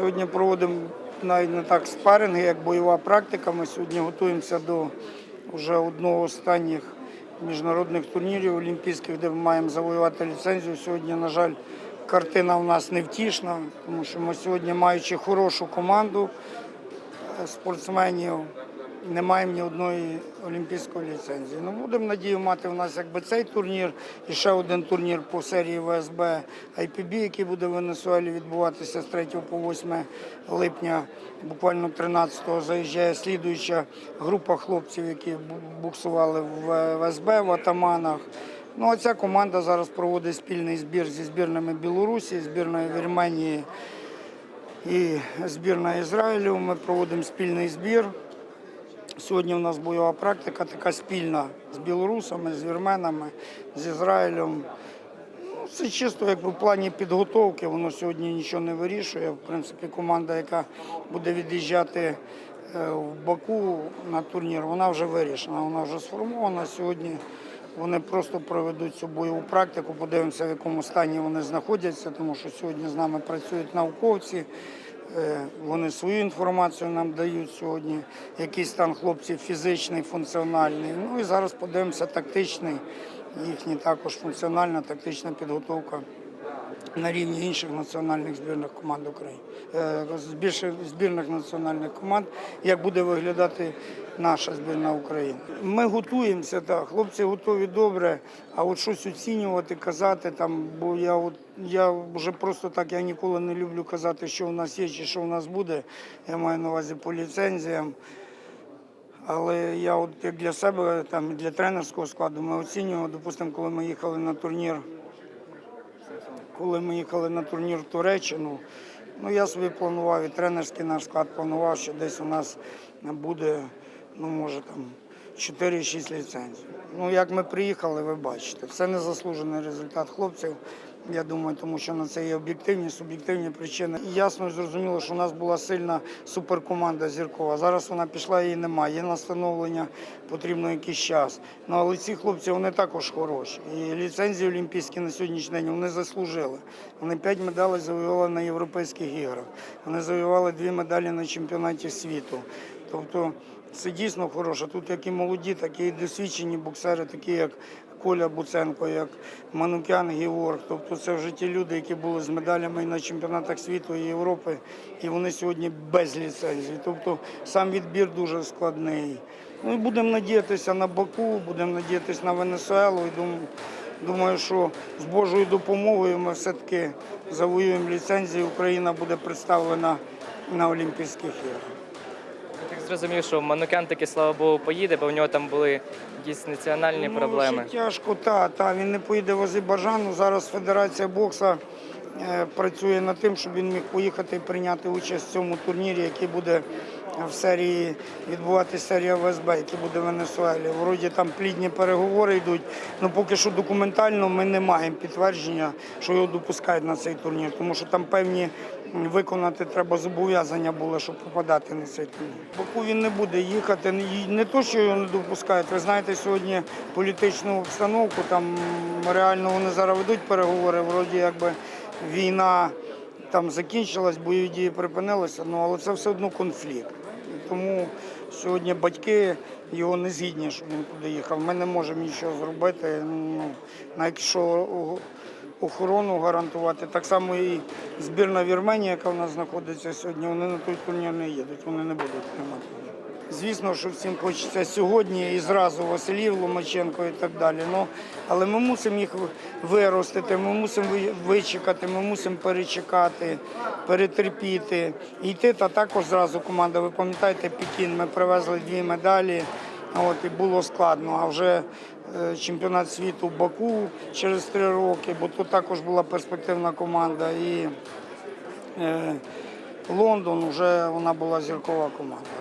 Сьогодні проводимо навіть не так спаринги, як бойова практика. Ми сьогодні готуємося до вже одного з останніх міжнародних турнірів олімпійських, де ми маємо завоювати ліцензію. Сьогодні, на жаль, картина у нас невтішна, тому що ми сьогодні, маючи хорошу команду е, спортсменів, не маємо ні одної олімпійської ліцензії. Ну, будемо надію мати в нас якби цей турнір і ще один турнір по серії ВСБ IPB, який буде в Венесуелі відбуватися з 3 по 8 липня. Буквально 13-го заїжджає слідуюча група хлопців, які буксували в ВСБ в Атаманах. Ну, а ця команда зараз проводить спільний збір зі збірними Білорусі, збірною Вірменії і збірна Ізраїлю. Ми проводимо спільний збір. Сьогодні у нас бойова практика така спільна з білорусами, з вірменами, з Ізраїлем. Ну, Це чисто якби в плані підготовки, воно сьогодні нічого не вирішує. В принципі, команда, яка буде від'їжджати е, в Баку на турнір, вона вже вирішена, вона вже сформована. Сьогодні вони просто проведуть цю бойову практику, подивимося, в якому стані вони знаходяться, тому що сьогодні з нами працюють науковці. Е, Вони свою інформацію нам дають сьогодні, який стан хлопців фізичний, функціональний. Ну і зараз подивимося тактичний, їхня також функціональна тактична підготовка на рівні інших національних збірних команд України, Е, збірних національних команд, як буде виглядати наша збірна України. Ми готуємося, так, хлопці готові добре, а от щось оцінювати, казати там, бо я от я вже просто так я ніколи не люблю казати, що у нас є чи що у нас буде. Я маю на увазі по ліцензіям. Але я от як для себе, там і для тренерського складу, ми оцінюємо, допустимо, коли ми їхали на турнір коли ми їхали на турнір в Туреччину, ну я собі планував, і тренерський наш склад планував, що десь у нас буде, ну може там 4-6 ліцензій. Ну як ми приїхали, ви бачите, це незаслужений результат хлопців. Я думаю, тому що на це є об'єктивні, суб'єктивні причини. І ясно і зрозуміло, що у нас була сильна суперкоманда зіркова. Зараз вона пішла, її немає. Є на потрібно якийсь час. Ну але ці хлопці вони також хороші. І ліцензії олімпійські на сьогоднішній день вони заслужили. Вони п'ять медалей завоювали на європейських іграх. Вони завоювали дві медалі на чемпіонаті світу. Тобто це дійсно хороше. Тут як і молоді, так і досвідчені боксери, такі як Коля Буценко, як Манукян Георг. Тобто це вже ті люди, які були з медалями і на чемпіонатах світу і Європи, і вони сьогодні без ліцензії. Тобто сам відбір дуже складний. Ну будемо надіятися на Баку, будемо надіятися на Венесуелу. І думаю, думаю, що з Божою допомогою ми все-таки завоюємо ліцензію. Україна буде представлена на Олімпійських іграх. Я так зрозумів, що Манукян таки, слава Богу, поїде, бо в нього там були якісь національні проблеми. Ну, ще тяжко, та, та, він не поїде в Азербайджану. Зараз Федерація бокса е, працює над тим, щоб він міг поїхати і прийняти участь в цьому турнірі, який буде в серії відбуватися серія ВСБ, який буде в Венесуелі. Вроді там плідні переговори йдуть. Ну поки що документально ми не маємо підтвердження, що його допускають на цей турнір, тому що там певні виконати треба зобов'язання були, щоб попадати на цей турнір. Баку він не буде їхати. Не то, що його не допускають. Ви знаєте, сьогодні політичну обстановку там реально вони зараз ведуть переговори. Вроді якби війна там закінчилась, бойові дії припинилися, ну але це все одно конфлікт. Тому сьогодні батьки його не згідні, щоб він туди їхав. Ми не можемо нічого зробити. Ну, що охорону гарантувати. Так само і збірна Вірменія, яка в нас знаходиться сьогодні, вони на той турнір не їдуть, вони не будуть приймати. Звісно, що всім хочеться сьогодні і зразу Василів Ломаченко і так далі. Ну, але ми мусимо їх виростити, ми мусимо вичекати, ми мусимо перечекати, перетерпіти. Йти та також зразу команда. Ви пам'ятаєте, Пекін, ми привезли дві медалі. От, і було складно. А вже е, чемпіонат світу в Баку через три роки, бо тут також була перспективна команда. І е, Лондон вже вона була зіркова команда.